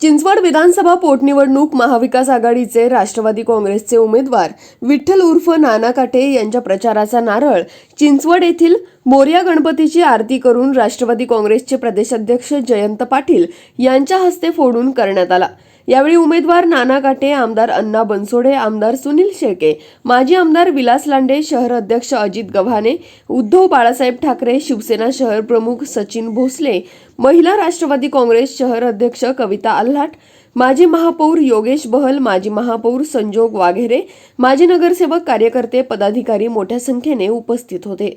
चिंचवड विधानसभा पोटनिवडणूक महाविकास आघाडीचे राष्ट्रवादी काँग्रेसचे उमेदवार विठ्ठल उर्फ नाना काटे यांच्या प्रचाराचा नारळ चिंचवड येथील मोर्या गणपतीची आरती करून राष्ट्रवादी काँग्रेसचे प्रदेशाध्यक्ष जयंत पाटील यांच्या हस्ते फोडून करण्यात आला. यावेळी उमेदवार नाना काटे आमदार अण्णा बनसोडे आमदार सुनील शेळके माजी आमदार विलास लांडे शहर अध्यक्ष अजित गव्हाणे उद्धव बाळासाहेब ठाकरे शिवसेना शहर प्रमुख सचिन भोसले महिला राष्ट्रवादी काँग्रेस शहर अध्यक्ष कविता आल्हाट माजी महापौर योगेश बहल माजी महापौर संजोग वाघेरे माजी नगरसेवक कार्यकर्ते पदाधिकारी मोठ्या संख्येने उपस्थित होते.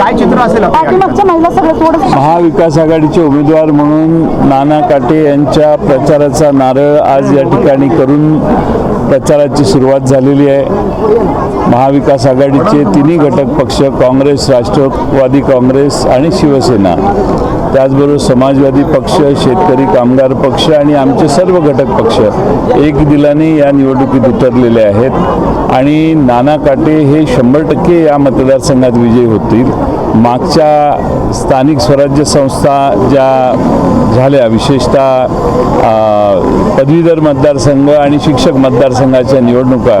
काय चित्र असेल आपल्या पाठीमागच्या महिला सगळं थोडं महाविकास आघाडीचे उमेदवार म्हणून नाना काटे यांच्या प्रचाराचा नारळ आज या ठिकाणी करून प्रचाराची सुरुवात झालेली आहे. महाविकास आघाडीचे तिन्ही घटक पक्ष काँग्रेस राष्ट्रवादी काँग्रेस आणि शिवसेना. त्याचबरोबर समाजवादी पक्ष शेतकरी कामगार पक्ष आणि आमचे सर्व घटक पक्ष एक दिलाने या निवडणुकीत उतरलेले आहेत. आणि नाना काटे हे शंभर टक्के या मतदारसंघात विजयी होतील. मागच्या स्थानिक स्वराज्य संस्था ज्या झाल्या विशेषतः पदवीधर मतदारसंघ आणि शिक्षक मतदारसंघाच्या निवडणुका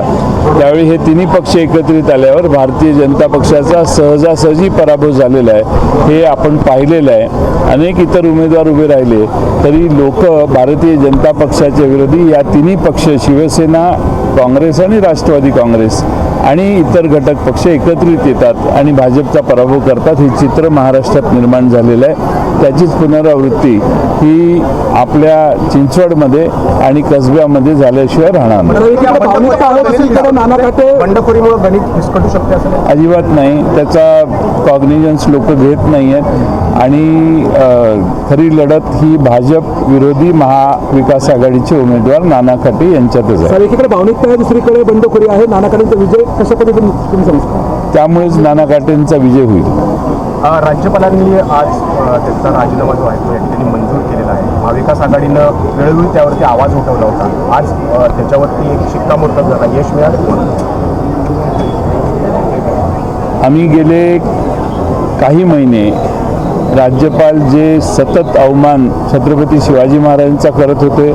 त्यावेळी हे तिन्ही पक्ष एकत्रित आल्यावर भारतीय जनता पक्षाचा सहजासहजी पराभव झालेला आहे. हे आपण पाहिलेलं आहे. अनेक इतर उमेदवार उभे राहिले तरी लोक भारतीय जनता पक्षाच्या विरोधी या तिन्ही पक्ष शिवसेना काँग्रेस आणि राष्ट्रवादी काँग्रेस आणि इतर घटक पक्ष एकत्रित येतात आणि भाजपचा पराभव करतात. हे चित्र महाराष्ट्रात निर्माण झालेलं आहे. त्याचीच पुनरावृत्ती ही आपल्या चिंचवडमध्ये आणि कसब्यामध्ये झाल्याशिवाय राहणार नाही. नाही. अजिबात नाही. त्याचा कॉग्निजन्स लोक घेत नाही आहेत आणि खरी लढत ही भाजप विरोधी महाविकास आघाडीचे उमेदवार नाना खाटे यांच्यातच आहे. एकीकडे भावनिकता आहे दुसरीकडे बंडखोरी आहे. नाना काटेंचा विजय कशा पद्धतीने तुम्ही समजता? त्यामुळेच नाना काटेंचा विजय होईल. राज्यपालांनी आज त्यांचा राजीनामा जो आहे तो या ठिकाणी मंजूर केलेला आहे. महाविकास आघाडीनं वेळोवेळी त्यावरती आवाज उठवला होता. आज त्याच्यावरती एक शिक्कामोर्तब झाला. यश मिळालं आम्ही गेले काही महिने राज्यपाल जे सतत अवमान छत्रपती शिवाजी महाराजांचा करत होते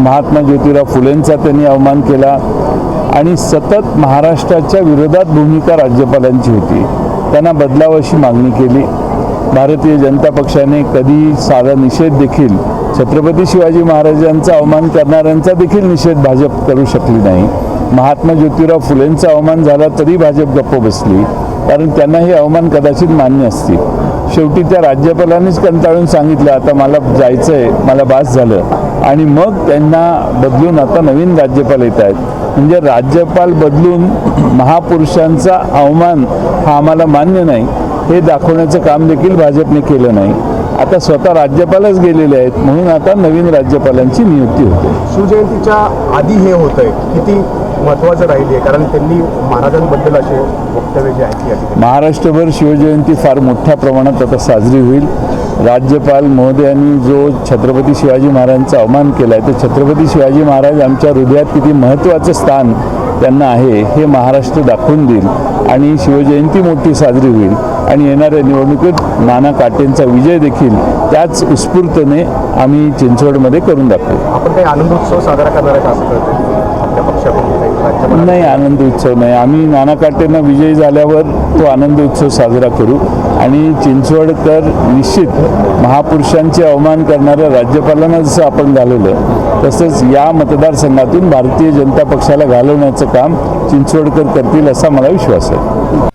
महात्मा ज्योतिराव फुलेंचा त्यांनी अवमान केला आणि सतत महाराष्ट्राच्या विरोधात भूमिका राज्यपालांची होती. त्यांना बदलावाशी मागणी केली. भारतीय जनता पक्षाने कधी साधा निषेध देखील छत्रपती शिवाजी महाराजांचा अवमान करणाऱ्यांचा देखील निषेध भाजप करू शकली नाही. महात्मा ज्योतिराव फुलेंचा अवमान झाला तरी भाजप गप्प बसली. कारण त्यांना हे अवमान कदाचित मान्य असतील. शेवटी त्या राज्यपालांनीच कंटाळून सांगितलं आता मला जायचं आहे मला बास झालं. आणि मग त्यांना बदलून आता नवीन राज्यपाल येत आहेत. म्हणजे राज्यपाल बदलून महापुरुषांचा अवमान हा आम्हाला मान्य नाही. हे दाखवण्याचं काम देखील भाजपने केलं नाही. आता स्वतः राज्यपालच गेलेले आहेत म्हणून आता नवीन राज्यपालांची नियुक्ती होते. शिवजयंतीच्या आधी हे होतंय. किती महत्त्वाचं राहील हे कारण त्यांनी महाराजांबद्दल असे वक्तव्य जे आहेत या महाराष्ट्रभर शिवजयंती फार मोठ्या प्रमाणात आता साजरी होईल. राज्यपाल महोदयांनी जो छत्रपती शिवाजी महाराजांचा अवमान केला आहे तर छत्रपती शिवाजी महाराज आमच्या हृदयात किती महत्त्वाचं स्थान त्यांना आहे हे महाराष्ट्र दाखवून देईल. आणि शिवजयंती मोठी साजरी होईल. आणि येणाऱ्या निवडणुकीत नाना काटेंचा विजय देखील त्याच उत्स्फूर्तने आम्ही चिंचवडमध्ये करून दाखवू आपण काही आनंदोत्सव साजरा करणार आहे का असं नाही आनंद उत्सव नाही. आम्ही नाना काटेंना विजयी झाल्यावर तो आनंद उत्सव साजरा करू. आणि चिंचवडकर निश्चित महापुरुषांचे अवमान करणाऱ्या राज्यपालांना जसं आपण घालवलं तसंच या मतदारसंघातून भारतीय जनता पक्षाला घालवण्याचं काम चिंचवडकर करतील असा मला विश्वास आहे.